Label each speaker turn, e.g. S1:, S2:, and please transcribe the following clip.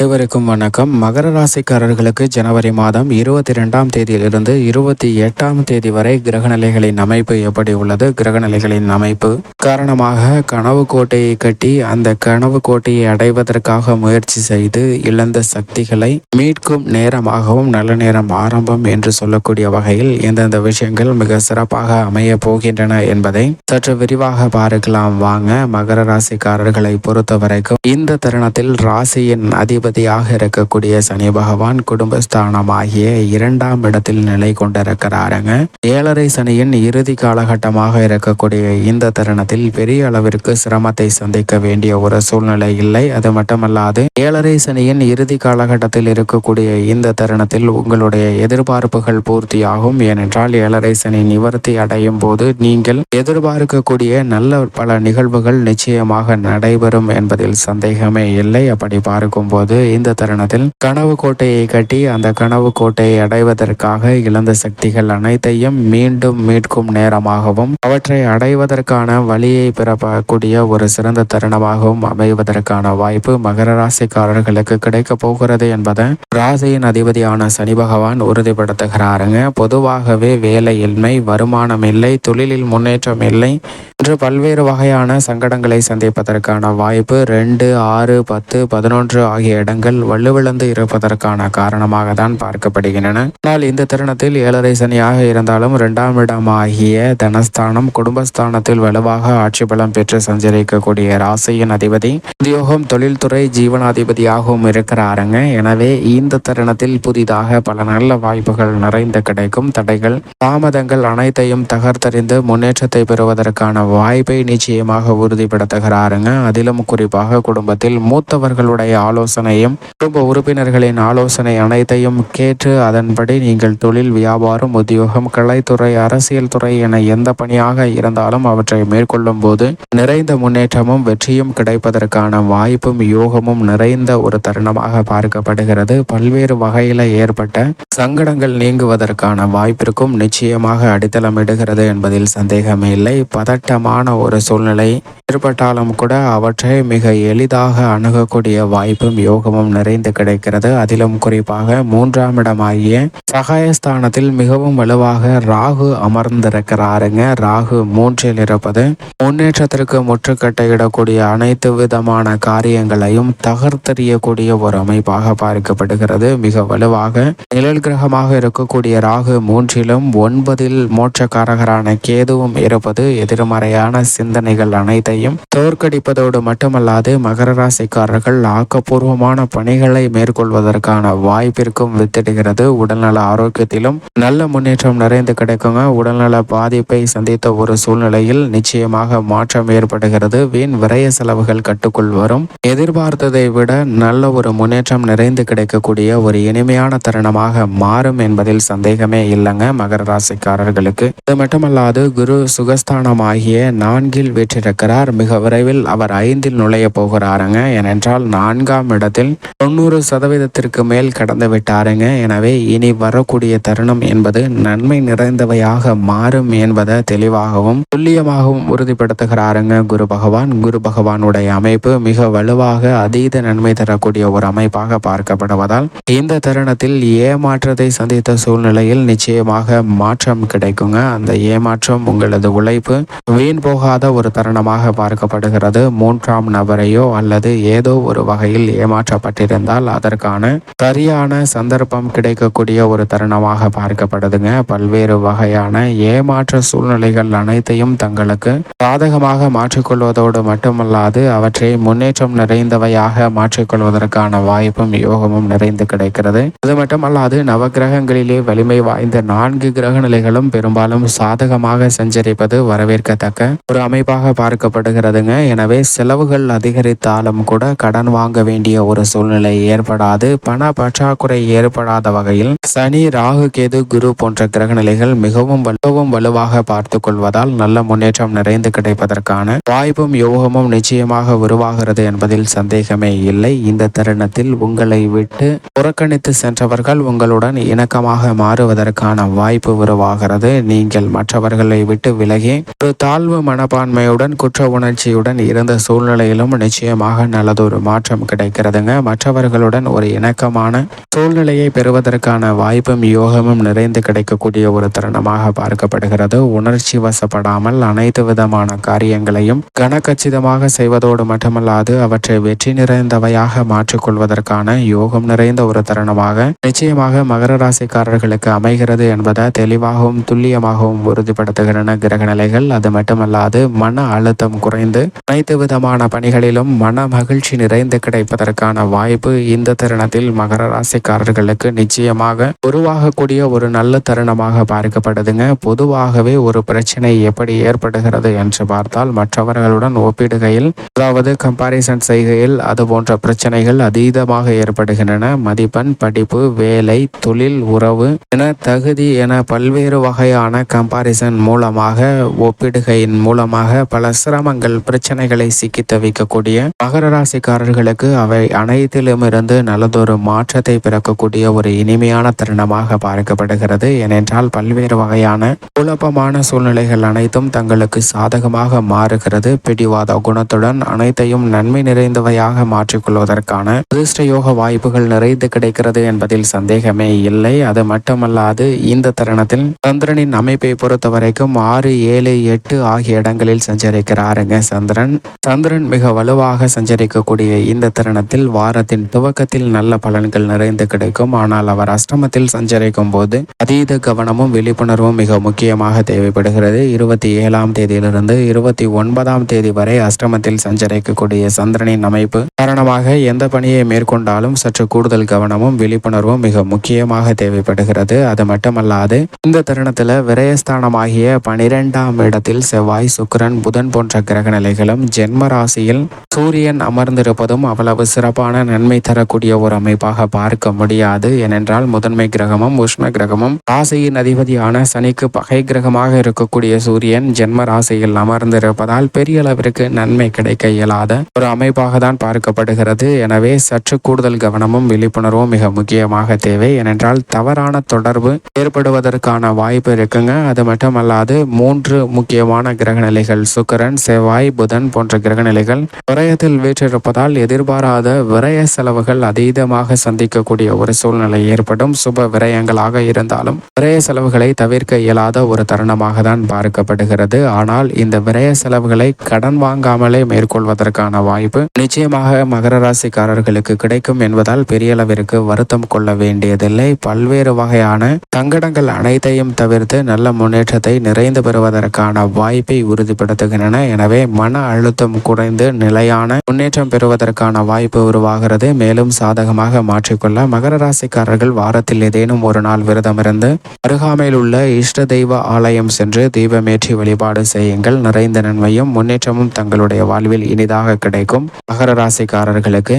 S1: அனைவருக்கும் வணக்கம். மகர ராசிக்காரர்களுக்கு ஜனவரி மாதம் இருபத்தி ரெண்டாம் தேதியிலிருந்து இருபத்தி எட்டாம் தேதி வரை கிரகநிலைகளின் அமைப்பு எப்படி உள்ளது? கிரகநிலைகளின் அமைப்பு காரணமாக கனவு கோட்டையை கட்டி அந்த கனவு கோட்டையை அடைவதற்காக முயற்சி செய்து இழந்த சக்திகளை மீட்கும் நேரமாகவும் நல்ல நேரம் ஆரம்பம் என்று சொல்லக்கூடிய வகையில் எந்தெந்த விஷயங்கள் மிக சிறப்பாக அமைய போகின்றன என்பதை சற்று விரிவாக பார்க்கலாம். வாங்க மகர ராசிக்காரர்களை பொறுத்த வரைக்கும் இந்த தருணத்தில் ராசியின் அதிபதி அதிபதியாக இருக்கக்கூடிய சனி பகவான் குடும்பஸ்தானமாகிய இரண்டாம் இடத்தில் நிலை கொண்டிருக்கிறாருங்க. ஏழரை சனியின் இறுதி காலகட்டமாக இருக்கக்கூடிய இந்த தருணத்தில் பெரிய அளவிற்கு சிரமத்தை சந்திக்க வேண்டிய ஒரு சூழ்நிலை இல்லை. அது மட்டுமல்லாது ஏழரை சனியின் இறுதி காலகட்டத்தில் இருக்கக்கூடிய இந்த தருணத்தில் உங்களுடைய எதிர்பார்ப்புகள் பூர்த்தியாகும். ஏனென்றால் ஏழரை சனி நிவர்த்தி அடையும் போது நீங்கள் எதிர்பார்க்கக்கூடிய நல்ல பல நிகழ்வுகள் நிச்சயமாக நடைபெறும் என்பதில் சந்தேகமே இல்லை. அப்படி பார்க்கும்போது இந்த தருணத்தில் கனவு கோட்டையை கட்டி அந்த கனவு கோட்டையை அடைவதற்காக இழந்த சக்திகள் அனைத்தையும் மீண்டும் மீட்கும் நேரமாகவும் அவற்றை அடைவதற்கான வழியை பிறப்பக்கூடிய ஒரு சிறந்த தருணமாகவும் அமைவதற்கான வாய்ப்பு மகர ராசிக்காரர்களுக்கு கிடைக்க போகிறது என்பதை ராசியின் அதிபதியான சனி பகவான் உறுதிப்படுத்துகிறாருங்க. பொதுவாகவே வேலையின்மை வருமானம் இல்லை தொழிலில் முன்னேற்றம் இல்லை என்று பல்வேறு வகையான சங்கடங்களை சந்திப்பதற்கான வாய்ப்பு ரெண்டு ஆறு பத்து பதினொன்று ஆகிய இடங்கள் வலுவிழந்து இருப்பதற்கான காரணமாக தான் பார்க்கப்படுகின்றன. ஆனால் இந்த தருணத்தில் ஏழரை சனியாக இருந்தாலும் இரண்டாம் இடமாகிய தனஸ்தானம் குடும்பஸ்தானத்தில் வலுவாக ஆட்சி பலம் பெற்று சஞ்சரிக்கக்கூடிய ராசியின் அதிபதி உத்தியோகம் தொழில்துறை ஜீவனாதிபதியாகவும் இருக்கிறாருங்க. எனவே இந்த தருணத்தில் புதிதாக பல நல்ல வாய்ப்புகள் நிறைந்து கிடைக்கும். தடைகள் தாமதங்கள் அனைத்தையும் தகர்த்தறிந்து முன்னேற்றத்தை பெறுவதற்கான வாய்ப்பை நிச்சயமாக உறுதிப்படுத்துகிறாருங்க. அதிலும் குறிப்பாக குடும்பத்தில் மூத்தவர்களுடைய அனைத்தையும் குடும்ப உறுப்பினர்களின் ஆலோசனை அனைத்தையும் கேட்டு அதன்படி நீங்கள் தொழில் வியாபாரம் உத்தியோகம் கலைத்துறை அரசியல் துறை என எந்த பணியாக இருந்தாலும் அவற்றை மேற்கொள்ளும் போது நிறைந்த முன்னேற்றமும் வெற்றியும் கிடைப்பதற்கான வாய்ப்பும் யோகமும் நிறைந்த ஒரு தருணமாக பார்க்கப்படுகிறது. பல்வேறு வகையில ஏற்பட்ட சங்கடங்கள் நீங்குவதற்கான வாய்ப்பிற்கும் நிச்சயமாக அடித்தளமிடுகிறது என்பதில் சந்தேகமே இல்லை. பதட்டமான ஒரு சூழ்நிலை ஏற்பட்டாலும் கூட அவற்றை மிக எளிதாக அணுகக்கூடிய வாய்ப்பும் யோகமும் நிறைந்து கிடைக்கிறது. அதிலும் குறிப்பாக மூன்றாம் இடமாகிய சகாயஸ்தானத்தில் மிகவும் வலுவாக ராகு அமர்ந்திருக்கிறாருங்க. ராகு மூன்றில் இருப்பது முன்னேற்றத்திற்கு முற்றுக்கட்டையிடக்கூடிய அனைத்து விதமான காரியங்களையும் தகர்த்தெறியக்கூடிய ஒரு அமைப்பாக பார்க்கப்படுகிறது. மிக வலுவாக நிழல் கிரகமாக இருக்கக்கூடிய ராகு மூன்றிலும் ஒன்பதில் மோட்சக்காரகரான கேதுவும் இருப்பது எதிர்மறையான சிந்தனைகள் அனைத்தையும் தோற்கடிப்பதோடு மட்டுமல்லாது மகர ராசிக்காரர்கள் ஆக்கப்பூர்வமான பணிகளை மேற்கொள்வதற்கான வாய்ப்பிற்கும் வித்திடுகிறது. உடல்நல ஆரோக்கியத்திலும் நல்ல முன்னேற்றம் நிறைந்து கிடைக்குங்க. உடல்நல பாதிப்பை சந்தித்த ஒரு சூழ்நிலையில் நிச்சயமாக மாற்றம் ஏற்படுகிறது. வீண் விரய செலவுகள் கட்டுக்குள் வரும். எதிர்பார்த்ததை விட நல்ல ஒரு முன்னேற்றம் நிறைந்து கிடைக்கக்கூடிய ஒரு இனிமையான தருணமாக மாறும் என்பதில் சந்தேகமே இல்லைங்க மகர ராசிக்காரர்களுக்கு. இது மட்டுமல்லாது குரு சுகஸ்தானமாகிய நான்கில் வீற்றிருக்கிறார் மிக விரைவில் அவர் ஐந்தில் நுழைய போகிறாருங்க. ஏனென்றால் நான்காம் இடத்தில் தொண்ணூறு சதவீதத்திற்கு மேல் கடந்து விட்டாருங்க. எனவே இனி வரக்கூடிய தருணம் என்பது நன்மை நிறைந்தவையாக மாறும் என்பதை தெளிவாகவும் துல்லியமாகவும் உறுதிப்படுத்துகிறாருங்க குரு பகவான். குரு பகவானுடைய அமைப்பு மிக வலுவாக அதீத நன்மை தரக்கூடிய ஒரு அமைப்பாக பார்க்கப்படுவதால் இந்த தருணத்தில் ஏமாற்றத்தை சந்தித்த சூழ்நிலையில் நிச்சயமாக மாற்றம் கிடைக்குங்க. அந்த ஏமாற்றம் உங்களது உழைப்பு வீண் போகாத ஒரு தருணமாக பார்க்கப்படுகிறது மூன்றாம் நபரையோ அல்லது ஏதோ ஒரு வகையில் ஏமாற்றப்பட்டிருந்தால் அதற்கான சரியான சந்தர்ப்பம் கிடைக்கக்கூடிய ஒரு தருணமாக பார்க்கப்படுதுங்க. பல்வேறு வகையான ஏமாற்ற சூழ்நிலைகள் அனைத்தையும் தங்களுக்கு சாதகமாக மாற்றிக்கொள்வதோடு மட்டுமல்லாது அவற்றை முன்னேற்றம் நிறைந்தவையாக மாற்றிக்கொள்வதற்கான வாய்ப்பும் யோகமும் நிறைந்து கிடைக்கிறது. அது மட்டுமல்லாது நவகிரகங்களிலே வலிமை வாய்ந்த நான்கு கிரக நிலைகளும் பெரும்பாலும் சாதகமாக சஞ்சரிப்பது வரவேற்கத்தக்க ஒரு அமைப்பாக பார்க்கப்படுகிறதுங்க எனவே செலவுகள் அதிகரித்தாலும் கூட கடன் வாங்க வேண்டிய ஒரு சூழ்நிலை ஏற்படாது. பண பற்றாக்குறை ஏற்படாத வகையில் சனி ராகு கேது குரு போன்ற கிரகநிலைகள் மிகவும் வலுவும் வலுவாக பார்த்து கொள்வதால் நல்ல முன்னேற்றம் நிறைந்து கிடைப்பதற்கான வாய்ப்பும் யோகமும் நிச்சயமாக உருவாகிறது என்பதில் சந்தேகமே இல்லை. இந்த தருணத்தில் உங்களை விட்டு புறக்கணித்து சென்றவர்கள் உங்களுடன் இணக்கமாக மாறுவதற்கான வாய்ப்பு உருவாகிறது. நீங்கள் மற்றவர்களை விட்டு விலகி ஒரு தாழ்வு மனப்பான்மையுடன் குற்ற உணர்ச்சியுடன் இருந்த சூழ்நிலையிலும் நிச்சயமாக நல்லதொரு மாற்றம் கிடைக்கிறதுங்க. மற்றவர்களுடன் ஒரு இணக்கமான சூழ்நிலையை பெறுவதற்கான வாய்ப்பும் யோகமும் நிறைந்து கிடைக்கக்கூடிய ஒரு தருணமாக பார்க்கப்படுகிறது. உணர்ச்சி வசப்படாமல் அனைத்து விதமான காரியங்களையும் கனக்கச்சிதமாக செய்வதோடு மட்டுமல்லாது அவற்றை வெற்றி நிறைந்தவையாக மாற்றிக்கொள்வதற்கான யோகம் நிறைந்த ஒரு தருணமாக நிச்சயமாக மகர ராசிக்காரர்களுக்கு அமைகிறது என்பதை தெளிவாகவும் துல்லியமாகவும் உறுதிப்படுத்துகின்றன கிரக நிலைகள் அது மட்டுமல்லாது மன அழுத்தம் குறைந்து அனைத்து விதமான பணிகளிலும் மன மகிழ்ச்சி நிறைந்து கிடைப்பதற்கான வாய்ப்பு இந்த தருணத்தில் மகர ராசிக்காரர்களுக்கு நிச்சயமாக உருவாகக்கூடிய ஒரு நல்ல தருணமாக பார்க்கப்படுதுங்க. பொதுவாகவே ஒரு பிரச்சனை எப்படி ஏற்படுகிறது என்று பார்த்தால் மற்றவர்களுடன் ஒப்பிடுகையில் அதாவது கம்பாரிசன் செய்கையில் அது போன்ற பிரச்சனைகள் அதீதமாக ஏற்படுகின்றன. மதிப்பெண் படிப்பு வேலை தொழில் உறவு என தகுதி என பல்வேறு வகையான கம்பாரிசன் மூலமாக ஒப்பிடுகையின் மூலமாக பல சிரம சிரமங்கள் பிரச்சனைகளை சிக்கி தவிக்கக்கூடிய மகர ராசிக்காரர்களுக்கு அவை அனைத்திலும் இருந்து நல்லதொரு மாற்றத்தை பிறக்கக்கூடிய ஒரு இனிமையான தருணமாக பார்க்கப்படுகிறது. ஏனென்றால் பல்வேறு வகையான குழப்பமான சூழ்நிலைகள் அனைத்தும் தங்களுக்கு சாதகமாக மாறுகிறது. பிடிவாத குணத்துடன் அனைத்தையும் நன்மை நிறைந்தவையாக மாற்றிக்கொள்வதற்கான அதிர்ஷ்ட யோக வாய்ப்புகள் நிறைந்து கிடைக்கிறது என்பதில் சந்தேகமே இல்லை. அது மட்டுமல்லாது இந்த தருணத்தில் சந்திரனின் அமைப்பை பொறுத்தவரைக்கும் ஆறு ஏழு எட்டு ஆகிய இடங்களில் சஞ்சரிக்கிறாருங்க சந்திரன். சந்திரன் மிக வலுவாக சஞ்சரிக்கக்கூடிய இந்த தருணத்தில் வாரத்தின் துவக்கத்தில் நல்ல பலன்கள் நிறைந்து கிடைக்கும். ஆனால் அவர் அஷ்டமத்தில் சஞ்சரிக்கும் போது அதீத கவனமும் விழிப்புணர்வும் மிக முக்கியமாக தேவைப்படுகிறது. இருபத்தி ஏழாம் தேதியிலிருந்து இருபத்தி ஒன்பதாம் தேதி வரை அஷ்டமத்தில் சஞ்சரிக்கக்கூடிய சந்திரனின் அமைப்பு காரணமாக எந்த பணியை மேற்கொண்டாலும் சற்று கூடுதல் கவனமும் விழிப்புணர்வும் மிக முக்கியமாக தேவைப்படுகிறது. அது மட்டுமல்லாது இந்த தருணத்தில் விரயஸ்தானமாகிய பனிரெண்டாம் இடத்தில் செவ்வாய் சுக்கரன் புதன் போன்ற கிரக நிலைகளும் ஜென்ம ராசியில் சூரியன் அமர்ந்திருப்பதும் அவ்வளவு சிறப்பான நன்மை தரக்கூடிய ஒரு அமைப்பாக பார்க்க முடியாது. ஏனென்றால் முதன்மை கிரகமும் உஷ்ண கிரகமும் ராசியின் அதிபதியான சனிக்கு பகை கிரகமாக இருக்கக்கூடிய சூரியன் ஜென்ம ராசியில் அமர்ந்திருப்பதால் பெரிய அளவிற்கு நன்மை கிடைக்க இயலாத ஒரு அமைப்பாக தான் பார்க்கப்படுகிறது. எனவே சற்று கூடுதல் கவனமும் விழிப்புணர்வும் மிக முக்கியமாக தேவை. ஏனென்றால் தவறான தொடர்பு ஏற்படுவதற்கான வாய்ப்பு இருக்குங்க. அது மட்டுமல்லாது மூன்று முக்கியமான கிரகநிலைகள் செவ் செவ்வாய் புதன் போன்ற கிரகநிலைகள் விரயத்தில் வீற்றிருப்பதால் எதிர்பாராத விரய செலவுகள் அதீதமாக சந்திக்கக்கூடிய ஒரு சூழ்நிலை ஏற்படும். சுப விரயங்களாக இருந்தாலும் விரய செலவுகளை தவிர்க்க இயலாத ஒரு தருணமாக தான் பார்க்கப்படுகிறது. ஆனால் இந்த விரய செலவுகளை கடன் வாங்காமலே மேற்கொள்வதற்கான வாய்ப்பு நிச்சயமாக மகர ராசிக்காரர்களுக்கு கிடைக்கும் என்பதால் பெரிய அளவிற்கு வருத்தம் கொள்ள வேண்டியதில்லை. பல்வேறு வகையான சங்கடங்கள் அனைத்தையும் தவிர்த்து நல்ல முன்னேற்றத்தை நிறைந்து பெறுவதற்கான வாய்ப்பை உறுதிப்படுத்துகின்றன. எனவே மன அழுத்தம் குறைந்து நிலையான முன்னேற்றம் பெறுவதற்கான வாய்ப்பு உருவாகிறது. மேலும் சாதகமாக மாற்றிக்கொள்ள மகர ராசிக்காரர்கள் வாரத்தில் ஏதேனும் ஒரு நாள் விரதமிருந்து அருகாமையில் உள்ள இஷ்ட தெய்வ ஆலயம் சென்று தீபமேற்றி வழிபாடு செய்யுங்கள். நிறைந்த நன்மையும் முன்னேற்றமும் தங்களுடைய வாழ்வில் இனிதாக கிடைக்கும். மகர ராசிக்காரர்களுக்கு